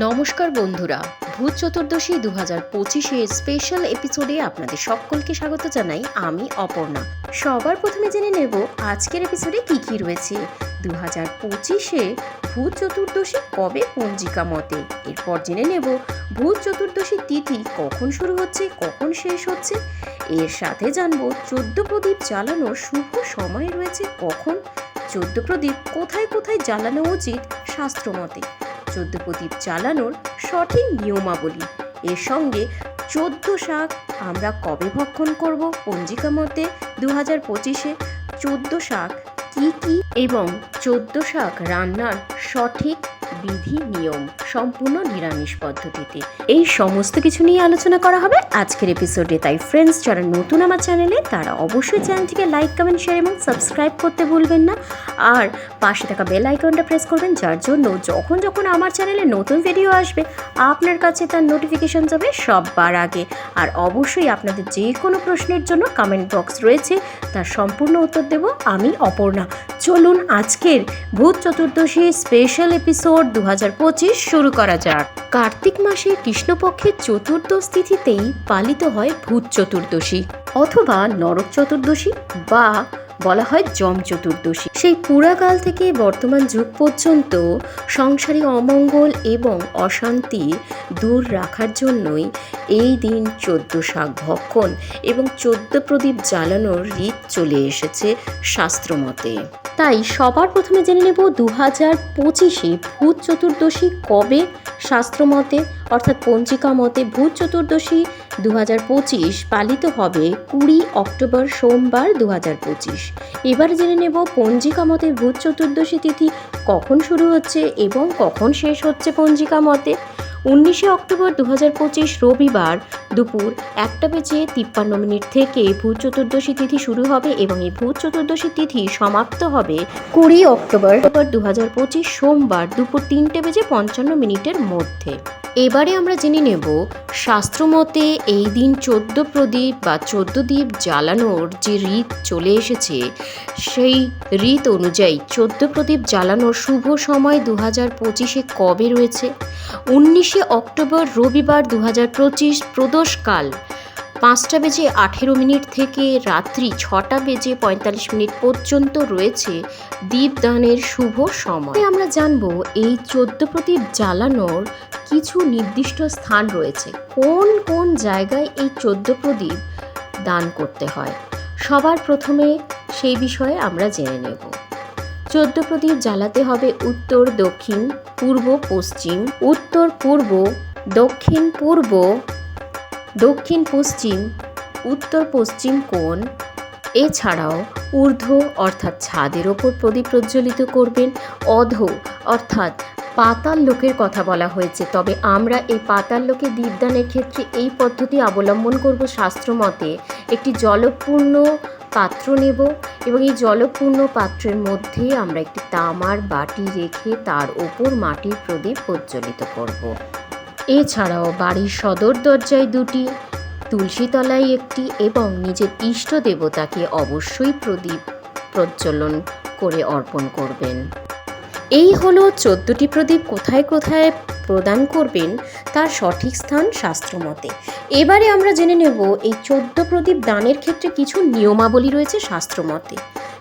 নমস্কার বন্ধুরা, ভূত চতুর্দশী দু হাজার পঁচিশে স্পেশাল এপিসোডে আপনাদের সকলকে স্বাগত জানাই আমি অপর্ণা। সবার প্রথমে জেনে নেব আজকের এপিসোডে কি কি রয়েছে। দু হাজার পঁচিশে ভূত চতুর্দশী কবে পঞ্জিকা মতে? এরপর জেনে নেব ভূত চতুর্দশী তিথি কখন শুরু হচ্ছে, কখন শেষ হচ্ছে? এর সাথে জানব চোদ্দ প্রদীপ জ্বালানোর শুভ সময় রয়েছে কখন? চোদ্দ প্রদীপ কোথায় কোথায় জ্বালানো উচিত? শাস্ত্রমতে চোদ্দ প্রদীপ সঠিক নিয়মাবলী। এর সঙ্গে চোদ্দ শাক আমরা কবে ভক্ষণ করব? পঞ্জিকা মতে দু হাজার পঁচিশে চোদ্দ শাক কী কী? এবং চোদ্দ শাক রান্নার সঠিক বিধি, নিয়ম সম্পূর্ণ নিরামিষ পদ্ধতিতে। এই সমস্ত কিছু নিয়ে আলোচনা করা হবে আজকের এপিসোডে তাই ফ্রেন্ডস যারা নতুন আমার চ্যানেলে তারা অবশ্যই চ্যানেলটিকে লাইক কমেন্ট শেয়ার এবং সাবস্ক্রাইব করতে ভুলবেন না। আর পাশে থাকা বেল আইকনটা প্রেস করবেন, যার জন্য যখন যখন আমার চ্যানেলে নতুন ভিডিও আসবে, আপনার কাছে তার নোটিফিকেশন যাবে সববার আগে। আর অবশ্যই আপনাদের যে কোনো প্রশ্নের জন্য কমেন্ট বক্স রয়েছে, তার সম্পূর্ণ উত্তর দেব আমি, অপর্ণা। চলুন আজকের ভূত চতুর্দশী স্পেশাল এপিসোড দু শুরু করা যাক। কার্তিক মাসে কৃষ্ণপক্ষের চতুর্দশ তিথিতেই পালিত হয় ভূত চতুর্দশী, অথবা নরক চতুর্দশী বা বলা হয় যম চতুর্দশী। সেই পুরাকাল থেকে বর্তমান যুগ পর্যন্ত সংসারী অমঙ্গল এবং অশান্তি দূর রাখার জন্যই এই দিন চোদ্দ শাক ভক্ষণ এবং চোদ্দ প্রদীপ জ্বালানোর রীত চলে এসেছে শাস্ত্রমতে। তাই সবার প্রথমে জেনে নেব দু হাজার পঁচিশে ভূত চতুর্দশী কবে? শাস্ত্রমতে অর্থাৎ পঞ্জিকা মতে, ভূত চতুর্দশী দু হাজার পঁচিশ পালিত হবে কুড়ি অক্টোবর সোমবার দু হাজার পঁচিশ। এবার জেনে নেব পঞ্জিকা মতে ভূত চতুর্দশী তিথি কখন শুরু হচ্ছে এবং কখন শেষ হচ্ছে পঞ্জিকা মতে। উনিশে অক্টোবর দু হাজার পঁচিশ রবিবার দুপুর একটা বেজে তিপ্পান্ন মিনিট থেকে ভূত চতুর্দশী তিথি শুরু হবে এবং এই ভূত চতুর্দশী তিথি সমাপ্ত হবে কুড়ি অক্টোবর দু হাজার পঁচিশ সোমবার দুপুর তিনটে বেজে পঞ্চান্ন মিনিটের মধ্যে। এবারে আমরা জেনে নেব, শাস্ত্রমতে এই দিন চোদ্দ প্রদীপ বা চোদ্দ দ্বীপ জ্বালানোর যে রীত চলে এসেছে, সেই রীত অনুযায়ী চোদ্দ প্রদীপ জ্বালানোর শুভ সময় দু হাজার পঁচিশে কবে রয়েছে? উনিশে অক্টোবর রবিবার দু হাজার পঁচিশ প্রদোষকাল পাঁচটা বেজে আঠেরো মিনিট থেকে রাত্রি ছটা বেজে পঁয়তাল্লিশ মিনিট পর্যন্ত রয়েছে দীপদানের শুভ সময়। আমরা জানব, এই চোদ্দ প্রদীপ জ্বালানোর কিছু নির্দিষ্ট স্থান রয়েছে। কোন কোন জায়গায় এই চোদ্দ প্রদীপ দান করতে হয়? সবার প্রথমে সেই বিষয়ে আমরা জেনে নেব। চোদ্দ প্রদীপ জ্বালাতে হবে উত্তর, দক্ষিণ, পূর্ব, পশ্চিম, উত্তর, পূর্ব, দক্ষিণ পূর্ব, দক্ষিণ, পশ্চিম, উত্তর, পশ্চিম কোণ। এছাড়াও ঊর্ধ্ব অর্থাৎ ছাদের ওপর প্রদীপ প্রজ্বলিত করবেন। অধ অর্থাৎ পাতাল লোকের কথা বলা হয়েছে। তবে আমরা এই পাতাল লোকে দীপদানের ক্ষেত্রে এই পদ্ধতি অবলম্বন করব শাস্ত্রমতে একটি জলপূর্ণ পাত্র নেব এবং এই জলপূর্ণ পাত্রের মধ্যে আমরা একটি তামার বাটি রেখে তার ওপর মাটির প্রদীপ প্রজ্বলিত করব। এছাড়াও বাড়ির সদর দরজায় দুটি, তুলসীতলায় একটি এবং নিজের ইষ্ট দেবতাকে অবশ্যই প্রদীপ প্রজ্বলন করে অর্পণ করবেন এই হলো চোদ্দটি প্রদীপ কোথায় কোথায় প্রদান করবেন তার সঠিক স্থান শাস্ত্রমতে এবারে আমরা জেনে নেব এই চোদ্দ প্রদীপ দানের ক্ষেত্রে কিছু নিয়মাবলী রয়েছে শাস্ত্রমতে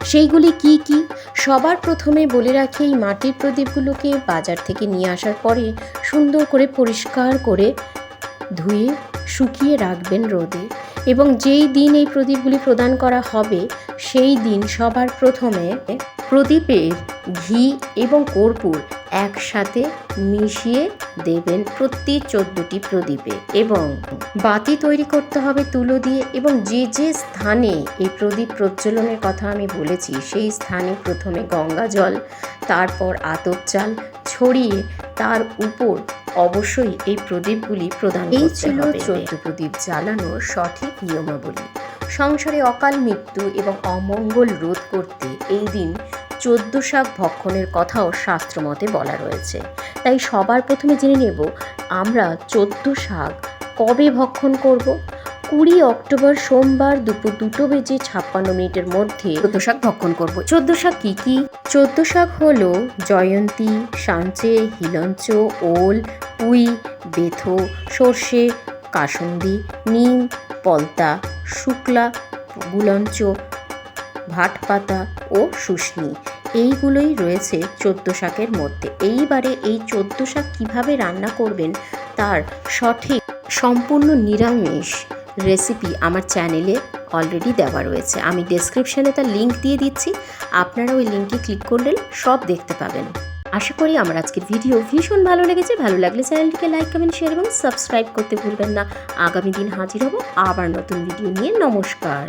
সেইগুলি কি কি? সবার প্রথমে বলে রাখি, এই মাটির প্রদীপগুলোকে বাজার থেকে নিয়ে আসার পরে সুন্দর করে পরিষ্কার করে ধুয়ে শুকিয়ে রাখবেন রোদে এবং যেই দিন এই প্রদীপগুলি প্রদান করা হবে, সেই দিন সবার প্রথমে প্রদীপের ঘি এবং কর্পূর একসাথে মিশিয়ে দেবেন প্রতি চোদ্দটি প্রদীপে এবং বাতি তৈরি করতে হবে তুলো দিয়ে এবং যে যে স্থানে এই প্রদীপ প্রজ্বলনের কথা আমি বলেছি, সেই স্থানে প্রথমে গঙ্গা জল, তারপর আতপ চাল ছড়িয়ে তার উপর অবশ্যই এই প্রদীপগুলি প্রদান এই ছিল চোদ্দ প্রদীপ জ্বালানোর সঠিক নিয়মাবলী। সংসারে অকাল মৃত্যু এবং অমঙ্গল রোধ করতে এই দিন চোদ্দ শাক ভক্ষণের কথাও শাস্ত্রমতে বলা রয়েছে। তাই সবার প্রথমে জেনে নেব আমরা চোদ্দ শাক কবে ভক্ষণ করব? কুড়ি অক্টোবর সোমবার দুপুর দুটো বেজে ছাপ্পান্ন মিনিটের মধ্যে চোদ্দ শাক ভক্ষণ করব। চোদ্দ শাক কি কি? চোদ্দ শাক হলো জয়ন্তী সাঞ্চে হিলঞ্চ ওল পুঁই বেথো সর্ষে কাসুন্দি নিম পলতা শুক্লা গুলঞ্চ ভাটপাতা ও শুশনি। এইগুলোই রয়েছে চোদ্দ শাকের মধ্যে। এইবারে এই চোদ্দ শাক কীভাবে রান্না করবেন তার সঠিক সম্পূর্ণ নিরামিষ রেসিপি আমার চ্যানেলে অলরেডি দেওয়া রয়েছে। আমি ডেসক্রিপশানে তার লিঙ্ক দিয়ে দিচ্ছি। আপনারা ওই লিঙ্কে ক্লিক করলে সব দেখতে পাবেন। আশা করি আমার আজকের ভিডিও ভীষণ ভালো লেগেছে। ভালো লাগলে চ্যানেলটিকে লাইক কমেন্ট শেয়ার এবং সাবস্ক্রাইব করতে ভুলবেন না। আগামী দিন হাজির হব আবার নতুন ভিডিও নিয়ে। নমস্কার।